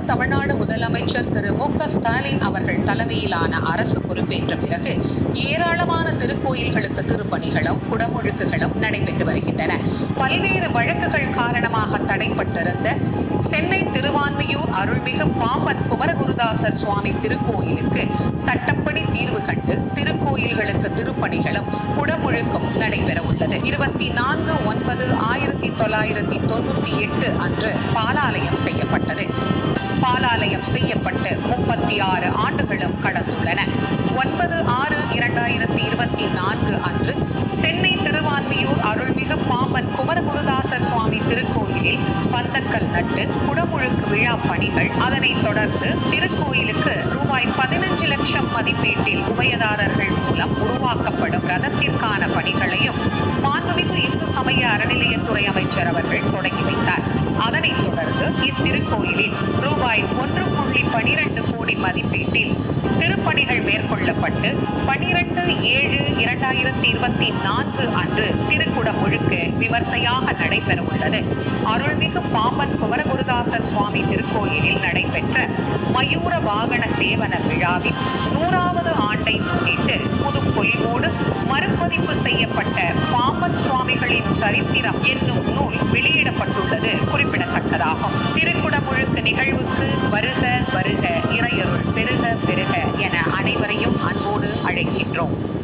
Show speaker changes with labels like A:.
A: தமிழ்நாடு முதலமைச்சர் திரு மு க ஸ்டாலின் அவர்கள் தலைமையிலான அரசு பொறுப்பேற்ற பிறகு ஏராளமான திருக்கோயில்களுக்கு திருப்பணிகளும் குடமுழுக்குகளும் நடைபெற்று வருகின்றன. பல்வேறு வழக்குகள் காரணமாக தடைப்பட்டிருந்த சென்னை திருவான்மியூர் அருள்மிகு பாம்பன் குமரகுருதாசர் சுவாமி திருக்கோயிலுக்கு சட்டப்படி தீர்வு கண்டு திருக்கோயில்களுக்கு திருப்பணிகளும் குடமுழுக்கும் நடைபெற உள்ளது. இருபத்தி நான்கு ஒன்பது ஆயிரத்தி தொள்ளாயிரத்தி தொண்ணூத்தி எட்டு அன்று பாலாலயம் செய்யப்பட்டது. பாலாலயம் செய்யப்பட்டு முப்பத்தி ஆறு ஆண்டுகளும் கடந்துள்ளன. ஒன்பது ஆறு இரண்டாயிரத்தி இருபத்தி நான்கு அன்று சென்னை திருவான்மியூர் அருள்மிகு பாம்பன் குமரகுருதாசர் சுவாமி திருக்கோயிலில் பந்தக்கல் நட்டு குடமுழுக்கு விழா பணிகள் அதனைத் தொடர்ந்து திருக்கோயிலுக்கு ரூபாய் பதினஞ்சு லட்சம் மதிப்பீட்டில் உபயதாரர்கள் மூலம் உருவாக்கப்படும் ரதத்திற்கான பணிகளையும் மாண்புமிகு இந்து சமய அறநிலையத்துறை அமைச்சர் அவர்கள் தொடங்கி வைத்தார். இத்திருக்கோயிலில் ரூபாய் ஒன்று புள்ளி பனிரெண்டு கோடி மதிப்பீட்டில் திருப்பணிகள் மேற்கொள்ளப்பட்டு பனிரெண்டு ஏழு இரண்டாயிரத்தி இருபத்தி நான்கு அன்று திருக்குடம் முழுக்க விமர்சையாக நடைபெற உள்ளது அருள்மிகு பாம்பன் குமரகுருதாசர் சுவாமி திருக்கோயிலில் நடைபெற்ற மயூர வாகன சேவன விழாவின் நூறாவது பதிப்பு செய்யப்பட்ட பாம்பன் சுவாமிகளின் சரித்திரம் என்னும் நூல் வெளியிடப்பட்டுள்ளது. குறிப்பிடத்தக்கதாகும். திருக்குடமுழுக்கு நிகழ்வுக்கு வருக வருக இறையருள் பெருக பெருக என அனைவரையும் அன்போடு அழைக்கின்றோம்.